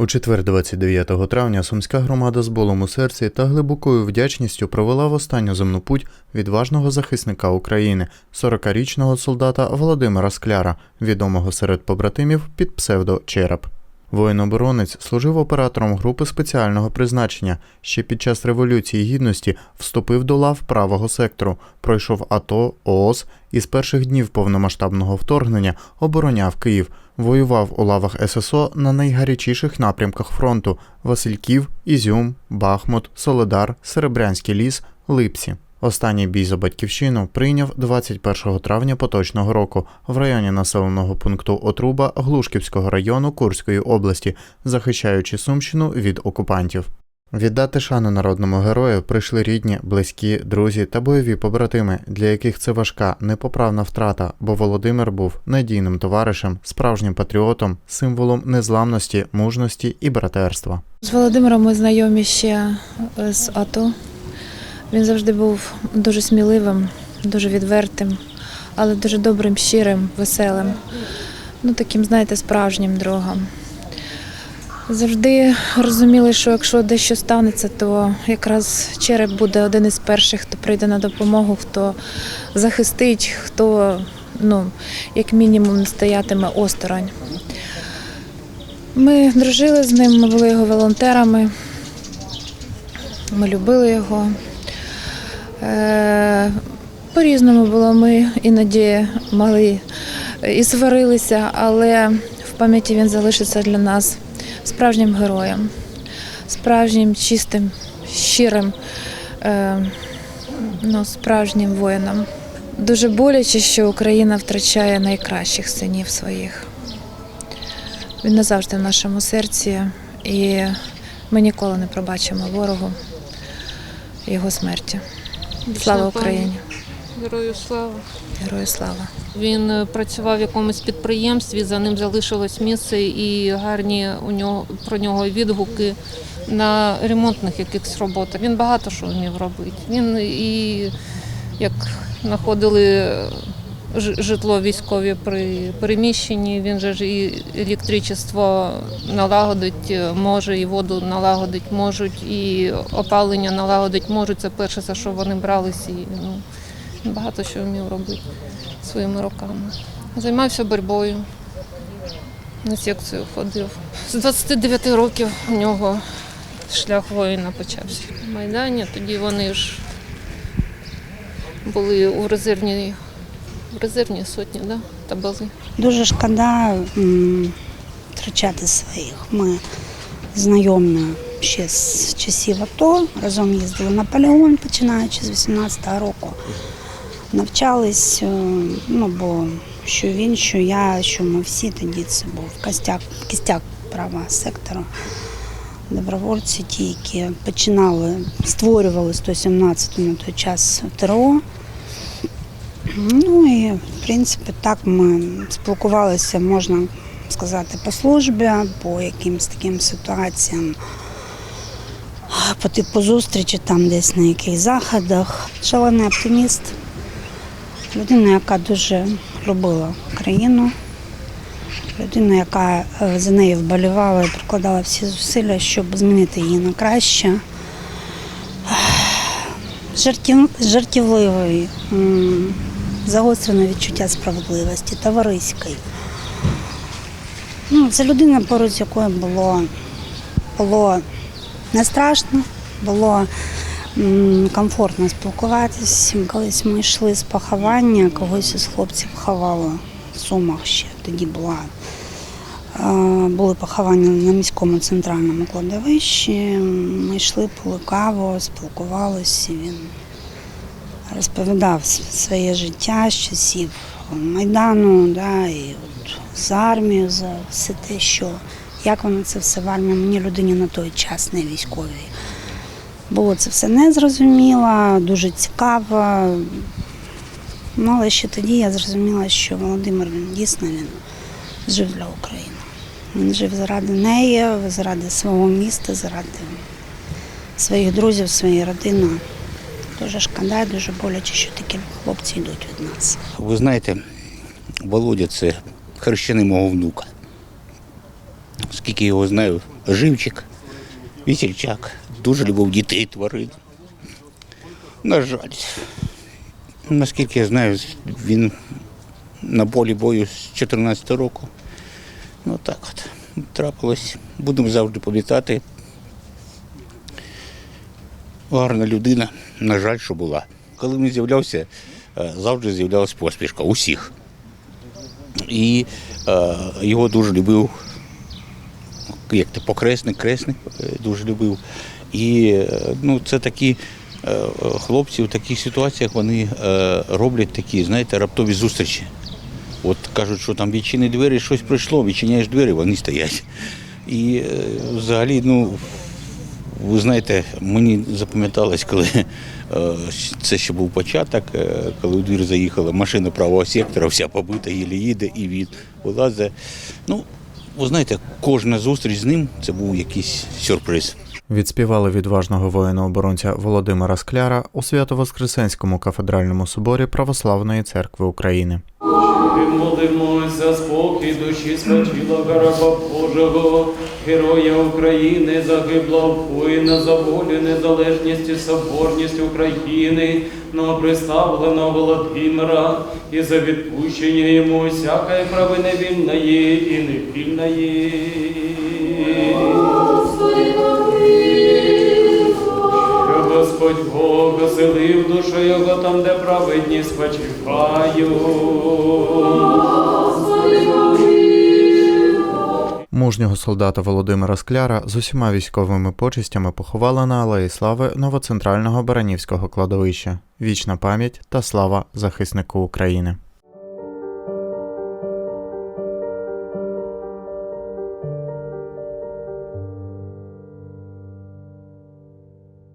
У четвер, 29 травня, сумська громада з болом у серці та глибокою вдячністю провела в останню земну путь відважного захисника України, 40-річного солдата Володимира Скляра, відомого серед побратимів під псевдо Череп. Воїн-оборонець служив оператором групи спеціального призначення. Ще під час Революції Гідності вступив до лав правого сектору, пройшов АТО, ООС і з перших днів повномасштабного вторгнення обороняв Київ. Воював у лавах ССО на найгарячіших напрямках фронту: Васильків, Ізюм, Бахмут, Соледар, Серебрянський ліс, Липсі. Останній бій за батьківщину прийняв 21 травня поточного року в районі населеного пункту Отруба Глушківського району Курської області, захищаючи Сумщину від окупантів. Віддати шану народному герою прийшли рідні, близькі, друзі та бойові побратими, для яких це важка, непоправна втрата, бо Володимир був надійним товаришем, справжнім патріотом, символом незламності, мужності і братерства. З Володимиром ми знайомі ще е, з АТО. Він завжди був дуже сміливим, дуже відвертим, але дуже добрим, щирим, веселим. Ну, таким, знаєте, справжнім другом. Завжди розуміли, що якщо дещо станеться, то якраз череп буде один із перших, хто прийде на допомогу, хто захистить, хто, ну, як мінімум, стоятиме осторонь. Ми дружили з ним, ми були його волонтерами. Ми любили його. Е, По-різному було. Ми іноді могли і сварилися, але в пам'яті він залишиться для нас справжнім героєм, справжнім чистим, щирим, е, ну, справжнім воїном. Дуже боляче, що Україна втрачає найкращих синів своїх. Він назавжди в нашому серці, і ми ніколи не пробачимо ворогу його смерті. Слава Україні! Герою слава. Герою слава! Він е, працював в якомусь підприємстві, за ним залишилось місце і гарні у нього про нього відгуки на ремонтних якихось роботах. Він багато що вмів робити. Він і як знаходили житло військові при переміщенні, він же ж і електричество налагодить е, може, і воду налагодить можуть, і опалення налагодить можуть. Це перше, за що вони бралися. І, ну, багато що вмів робити своїми руками. Займався боротьбою. На секцію ходив. З 29 років у нього шлях воїна почався. В Майдані тоді вони ж були у резервній, в резервній сотні, да? та були. Дуже шкода втрачати своїх. Ми знайомі ще з часів АТО, разом їздили на полігон, починаючи з 18-го року. Навчались, е, ну бо що він, що я, що ми всі тоді це був костяк, кістяк права сектору. Добровольці, ті, які починали, створювали 117 на той час ТРО. Ну і в принципі так ми спілкувалися, можна сказати, по службі, по якимось таким ситуаціям, по типу зустрічі, там десь на яких заходах. Шалений оптиміст, людина, яка дуже любила країну, людина, яка е, за нею вболівала і прикладала всі зусилля, щоб змінити її на краще. Жартів, жартівливий, загострене відчуття справедливості, товариський. Ну, це людина, поруч з якою було, було не страшно, було комфортно спілкуватись. Колись ми йшли з поховання, когось із хлопців ховало в Сумах ще. Тоді була, були поховання на міському центральному кладовищі. Ми йшли, пили каву, спілкувалися. Він розповідав своє життя з часів Майдану, да, і от з армією, за все те, що як воно це все в армії, мені людині на той час не військовій. Було це все незрозуміло, дуже цікаво. Ну, але ще тоді я зрозуміла, що Володимир він дійсно він жив для України. Він жив заради неї, заради свого міста, заради своїх друзів, своєї родини. Дуже шкода, дуже боляче, що такі хлопці йдуть від нас. Ви знаєте, Володя це хрещений мого внука. Скільки його знаю, живчик, весельчак, дуже любив дітей тварин. На жаль, наскільки я знаю, він на полі бою з 14 року. Ну так от, трапилось. Будемо завжди пам'ятати. Гарна людина, на жаль, що була. Коли він з'являвся, е, завжди з'являлась посмішка усіх. І е, його дуже любив, як то покресник, кресник е, дуже любив. І е, ну, це такі е, хлопці в таких ситуаціях вони е, роблять такі, знаєте, раптові зустрічі. От кажуть, що там відчини двері, щось прийшло, відчиняєш двері, вони стоять. І е, взагалі, ну, ви знаєте, мені запам'яталось, коли е, це ще був початок, е, коли у двір заїхала машина правого сектора, вся побита, їлі їде, і він вилазить. Ну, ви знаєте, кожна зустріч з ним це був якийсь сюрприз. Відспівали відважного воїна-оборонця Володимира Скляра у Свято-Воскресенському кафедральному соборі Православної церкви України. І молимось спокій душі спочила раба Божого, героя України, загиблого воїна за волю, незалежність і соборність України, новоприставленого Володимира, і за відпущення йому всякої правини вільної і невільної. Господь Бог оселив душу його там, де праведні спочивають. Мужнього солдата Володимира Скляра з усіма військовими почестями поховали на Алеї Слави новоцентрального Баранівського кладовища. Вічна пам'ять та слава захиснику України.